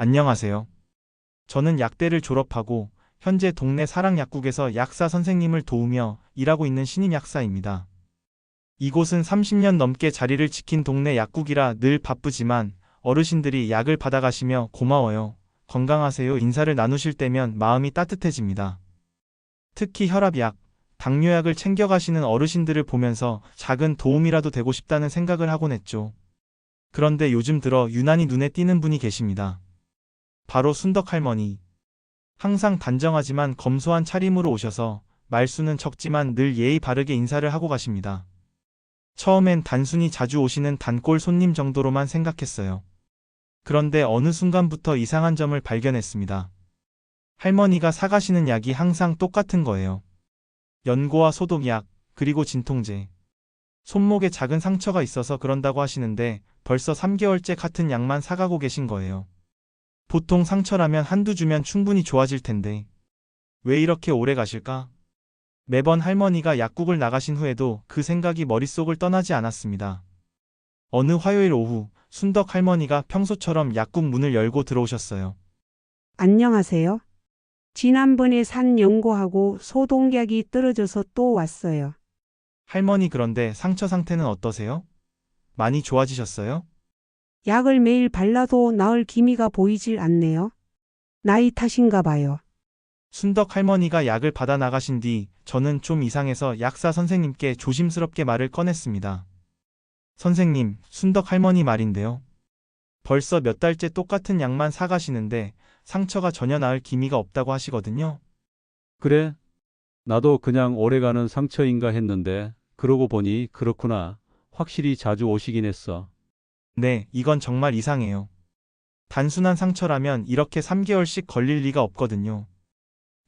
안녕하세요. 저는 약대를 졸업하고 현재 동네 사랑약국에서 약사 선생님을 도우며 일하고 있는 신임 약사입니다. 이곳은 30년 넘게 자리를 지킨 동네 약국이라 늘 바쁘지만 어르신들이 약을 받아가시며 고마워요. 건강하세요 인사를 나누실 때면 마음이 따뜻해집니다. 특히 혈압약, 당뇨약을 챙겨가시는 어르신들을 보면서 작은 도움이라도 되고 싶다는 생각을 하곤 했죠. 그런데 요즘 들어 유난히 눈에 띄는 분이 계십니다. 바로 순덕 할머니. 항상 단정하지만 검소한 차림으로 오셔서 말수는 적지만 늘 예의 바르게 인사를 하고 가십니다. 처음엔 단순히 자주 오시는 단골 손님 정도로만 생각했어요. 그런데 어느 순간부터 이상한 점을 발견했습니다. 할머니가 사가시는 약이 항상 똑같은 거예요. 연고와 소독약, 그리고 진통제. 손목에 작은 상처가 있어서 그런다고 하시는데 벌써 3개월째 같은 약만 사가고 계신 거예요. 보통 상처라면 한두 주면 충분히 좋아질 텐데. 왜 이렇게 오래 가실까? 매번 할머니가 약국을 나가신 후에도 그 생각이 머릿속을 떠나지 않았습니다. 어느 화요일 오후, 순덕 할머니가 평소처럼 약국 문을 열고 들어오셨어요. 안녕하세요. 지난번에 산 연고하고 소독약이 떨어져서 또 왔어요. 할머니 그런데 상처 상태는 어떠세요? 많이 좋아지셨어요? 약을 매일 발라도 나을 기미가 보이질 않네요. 나이 탓인가 봐요. 순덕 할머니가 약을 받아 나가신 뒤 저는 좀 이상해서 약사 선생님께 조심스럽게 말을 꺼냈습니다. 선생님, 순덕 할머니 말인데요. 벌써 몇 달째 똑같은 약만 사가시는데 상처가 전혀 나을 기미가 없다고 하시거든요. 그래? 나도 그냥 오래가는 상처인가 했는데, 그러고 보니 그렇구나. 확실히 자주 오시긴 했어. 네, 이건 정말 이상해요. 단순한 상처라면 이렇게 3개월씩 걸릴 리가 없거든요.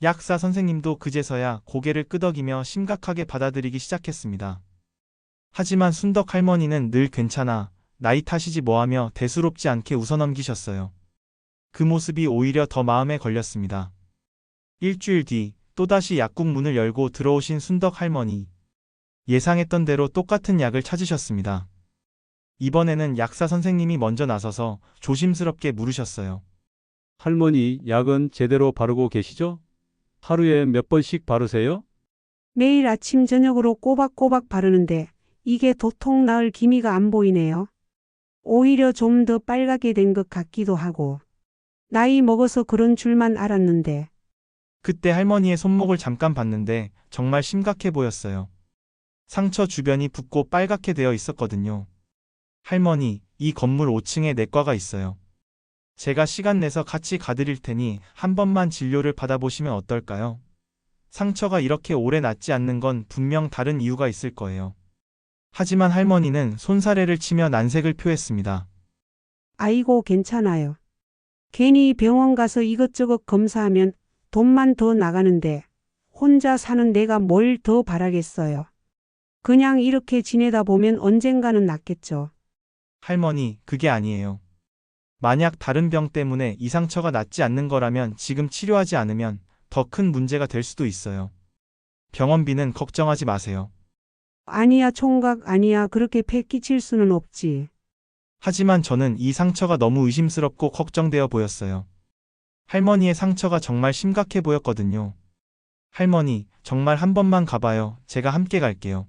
약사 선생님도 그제서야 고개를 끄덕이며 심각하게 받아들이기 시작했습니다. 하지만 순덕 할머니는 늘 괜찮아, 나이 탓이지 뭐하며 대수롭지 않게 웃어넘기셨어요. 그 모습이 오히려 더 마음에 걸렸습니다. 일주일 뒤, 또다시 약국 문을 열고 들어오신 순덕 할머니. 예상했던 대로 똑같은 약을 찾으셨습니다. 이번에는 약사 선생님이 먼저 나서서 조심스럽게 물으셨어요. 할머니, 약은 제대로 바르고 계시죠? 하루에 몇 번씩 바르세요? 매일 아침 저녁으로 꼬박꼬박 바르는데 이게 도통 나을 기미가 안 보이네요. 오히려 좀 더 빨갛게 된 것 같기도 하고. 나이 먹어서 그런 줄만 알았는데 그때 할머니의 손목을 잠깐 봤는데 정말 심각해 보였어요. 상처 주변이 붓고 빨갛게 되어 있었거든요. 할머니, 이 건물 5층에 내과가 있어요. 제가 시간 내서 같이 가드릴 테니 한 번만 진료를 받아보시면 어떨까요? 상처가 이렇게 오래 낫지 않는 건 분명 다른 이유가 있을 거예요. 하지만 할머니는 손사래를 치며 난색을 표했습니다. 아이고 괜찮아요. 괜히 병원 가서 이것저것 검사하면 돈만 더 나가는데 혼자 사는 내가 뭘 더 바라겠어요. 그냥 이렇게 지내다 보면 언젠가는 낫겠죠. 할머니, 그게 아니에요. 만약 다른 병 때문에 이 상처가 낫지 않는 거라면 지금 치료하지 않으면 더 큰 문제가 될 수도 있어요. 병원비는 걱정하지 마세요. 아니야 총각 아니야 그렇게 패 끼칠 수는 없지. 하지만 저는 이 상처가 너무 의심스럽고 걱정되어 보였어요. 할머니의 상처가 정말 심각해 보였거든요. 할머니, 정말 한 번만 가봐요. 제가 함께 갈게요.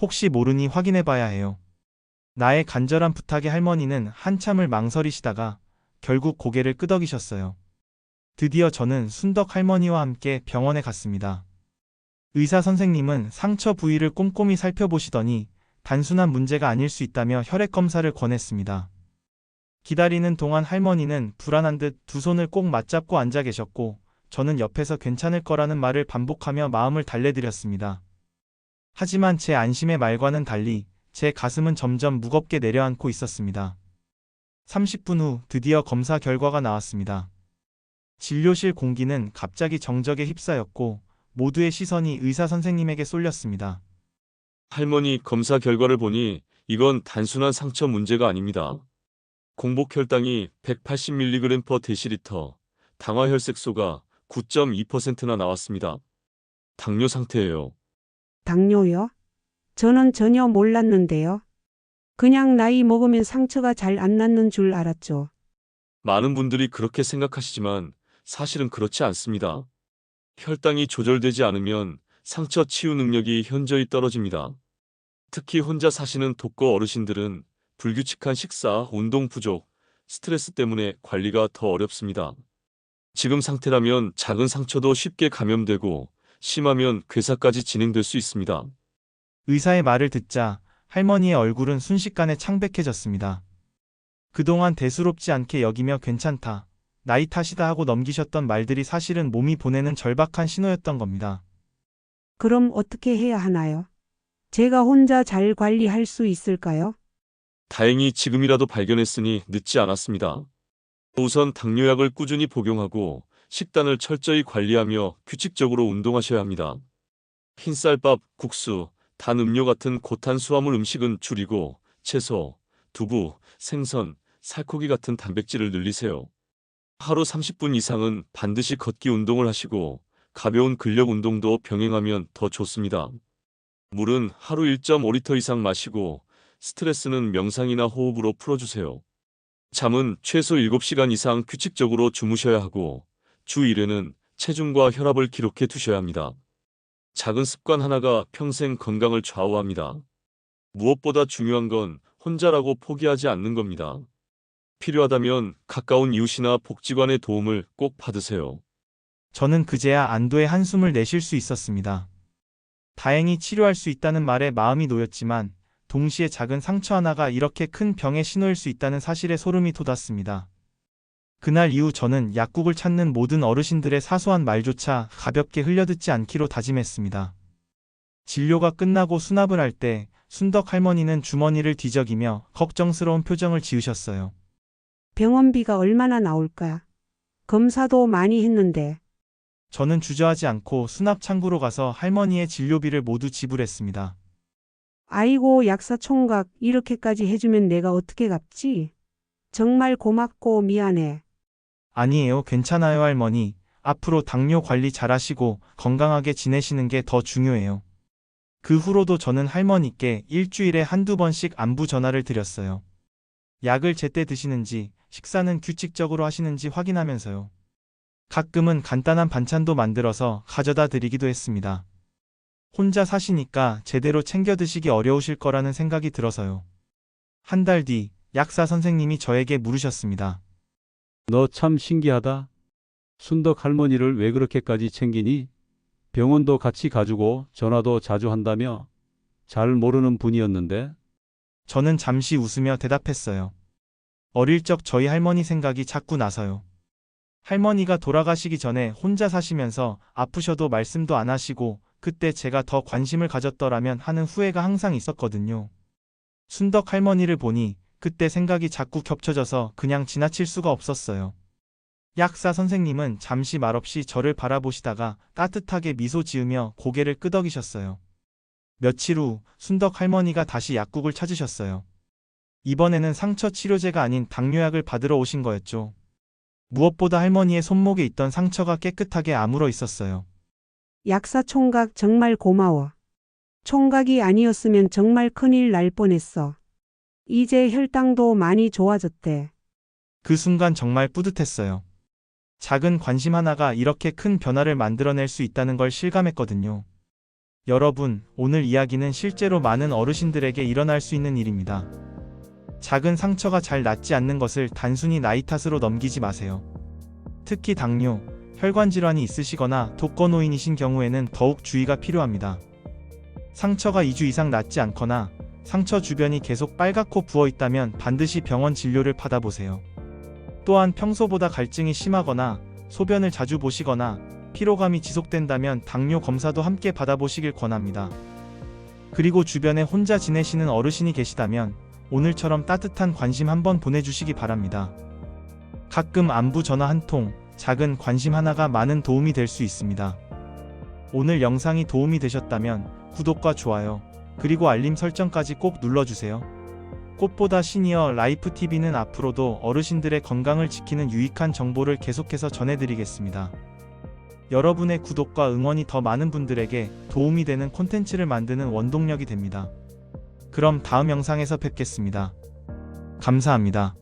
혹시 모르니 확인해 봐야 해요. 나의 간절한 부탁에 할머니는 한참을 망설이시다가 결국 고개를 끄덕이셨어요. 드디어 저는 순덕 할머니와 함께 병원에 갔습니다. 의사 선생님은 상처 부위를 꼼꼼히 살펴보시더니 단순한 문제가 아닐 수 있다며 혈액 검사를 권했습니다. 기다리는 동안 할머니는 불안한 듯 두 손을 꼭 맞잡고 앉아 계셨고 저는 옆에서 괜찮을 거라는 말을 반복하며 마음을 달래드렸습니다. 하지만 제 안심의 말과는 달리 제 가슴은 점점 무겁게 내려앉고 있었습니다. 30분 후 드디어 검사 결과가 나왔습니다. 진료실 공기는 갑자기 정적에 휩싸였고 모두의 시선이 의사 선생님에게 쏠렸습니다. 할머니 검사 결과를 보니 이건 단순한 상처 문제가 아닙니다. 공복 혈당이 180mg per 데시리터, 당화 혈색소가 9.2%나 나왔습니다. 당뇨 상태예요. 당뇨요? 저는 전혀 몰랐는데요. 그냥 나이 먹으면 상처가 잘 안 낫는 줄 알았죠. 많은 분들이 그렇게 생각하시지만 사실은 그렇지 않습니다. 혈당이 조절되지 않으면 상처 치유 능력이 현저히 떨어집니다. 특히 혼자 사시는 독거 어르신들은 불규칙한 식사, 운동 부족, 스트레스 때문에 관리가 더 어렵습니다. 지금 상태라면 작은 상처도 쉽게 감염되고 심하면 괴사까지 진행될 수 있습니다. 의사의 말을 듣자 할머니의 얼굴은 순식간에 창백해졌습니다. 그동안 대수롭지 않게 여기며 괜찮다, 나이 탓이다 하고 넘기셨던 말들이 사실은 몸이 보내는 절박한 신호였던 겁니다. 그럼 어떻게 해야 하나요? 제가 혼자 잘 관리할 수 있을까요? 다행히 지금이라도 발견했으니 늦지 않았습니다. 우선 당뇨약을 꾸준히 복용하고 식단을 철저히 관리하며 규칙적으로 운동하셔야 합니다. 흰쌀밥, 국수, 단 음료 같은 고탄수화물 음식은 줄이고 채소, 두부, 생선, 살코기 같은 단백질을 늘리세요. 하루 30분 이상은 반드시 걷기 운동을 하시고 가벼운 근력 운동도 병행하면 더 좋습니다. 물은 하루 1.5리터 이상 마시고 스트레스는 명상이나 호흡으로 풀어주세요. 잠은 최소 7시간 이상 규칙적으로 주무셔야 하고 주 1회는 체중과 혈압을 기록해 두셔야 합니다. 작은 습관 하나가 평생 건강을 좌우합니다. 무엇보다 중요한 건 혼자라고 포기하지 않는 겁니다. 필요하다면 가까운 이웃이나 복지관의 도움을 꼭 받으세요. 저는 그제야 안도의 한숨을 내쉴 수 있었습니다. 다행히 치료할 수 있다는 말에 마음이 놓였지만 동시에 작은 상처 하나가 이렇게 큰 병의 신호일 수 있다는 사실에 소름이 돋았습니다. 그날 이후 저는 약국을 찾는 모든 어르신들의 사소한 말조차 가볍게 흘려듣지 않기로 다짐했습니다. 진료가 끝나고 수납을 할 때 순덕 할머니는 주머니를 뒤적이며 걱정스러운 표정을 지으셨어요. 병원비가 얼마나 나올까? 검사도 많이 했는데 저는 주저하지 않고 수납 창구로 가서 할머니의 진료비를 모두 지불했습니다. 아이고 약사 총각 이렇게까지 해주면 내가 어떻게 갚지? 정말 고맙고 미안해. 아니에요. 괜찮아요, 할머니. 앞으로 당뇨 관리 잘하시고 건강하게 지내시는 게 더 중요해요. 그 후로도 저는 할머니께 일주일에 한두 번씩 안부 전화를 드렸어요. 약을 제때 드시는지, 식사는 규칙적으로 하시는지 확인하면서요. 가끔은 간단한 반찬도 만들어서 가져다 드리기도 했습니다. 혼자 사시니까 제대로 챙겨 드시기 어려우실 거라는 생각이 들어서요. 한 달 뒤 약사 선생님이 저에게 물으셨습니다. 너 참 신기하다. 순덕 할머니를 왜 그렇게까지 챙기니? 병원도 같이 가주고 전화도 자주 한다며? 잘 모르는 분이었는데? 저는 잠시 웃으며 대답했어요. 어릴 적 저희 할머니 생각이 자꾸 나서요. 할머니가 돌아가시기 전에 혼자 사시면서 아프셔도 말씀도 안 하시고 그때 제가 더 관심을 가졌더라면 하는 후회가 항상 있었거든요. 순덕 할머니를 보니 그때 생각이 자꾸 겹쳐져서 그냥 지나칠 수가 없었어요. 약사 선생님은 잠시 말없이 저를 바라보시다가 따뜻하게 미소 지으며 고개를 끄덕이셨어요. 며칠 후 순덕 할머니가 다시 약국을 찾으셨어요. 이번에는 상처 치료제가 아닌 당뇨약을 받으러 오신 거였죠. 무엇보다 할머니의 손목에 있던 상처가 깨끗하게 아물어 있었어요. 약사 총각 정말 고마워. 총각이 아니었으면 정말 큰일 날 뻔했어. 이제 혈당도 많이 좋아졌대. 그 순간 정말 뿌듯했어요. 작은 관심 하나가 이렇게 큰 변화를 만들어낼 수 있다는 걸 실감했거든요. 여러분, 오늘 이야기는 실제로 많은 어르신들에게 일어날 수 있는 일입니다. 작은 상처가 잘 낫지 않는 것을 단순히 나이 탓으로 넘기지 마세요. 특히 당뇨, 혈관 질환이 있으시거나 독거노인이신 경우에는 더욱 주의가 필요합니다. 상처가 2주 이상 낫지 않거나 상처 주변이 계속 빨갛고 부어 있다면 반드시 병원 진료를 받아보세요. 또한 평소보다 갈증이 심하거나 소변을 자주 보시거나 피로감이 지속된다면 당뇨 검사도 함께 받아보시길 권합니다. 그리고 주변에 혼자 지내시는 어르신이 계시다면 오늘처럼 따뜻한 관심 한번 보내주시기 바랍니다. 가끔 안부 전화 한 통, 작은 관심 하나가 많은 도움이 될 수 있습니다. 오늘 영상이 도움이 되셨다면 구독과 좋아요, 그리고 알림 설정까지 꼭 눌러주세요. 꽃보다 시니어 라이프 TV는 앞으로도 어르신들의 건강을 지키는 유익한 정보를 계속해서 전해드리겠습니다. 여러분의 구독과 응원이 더 많은 분들에게 도움이 되는 콘텐츠를 만드는 원동력이 됩니다. 그럼 다음 영상에서 뵙겠습니다. 감사합니다.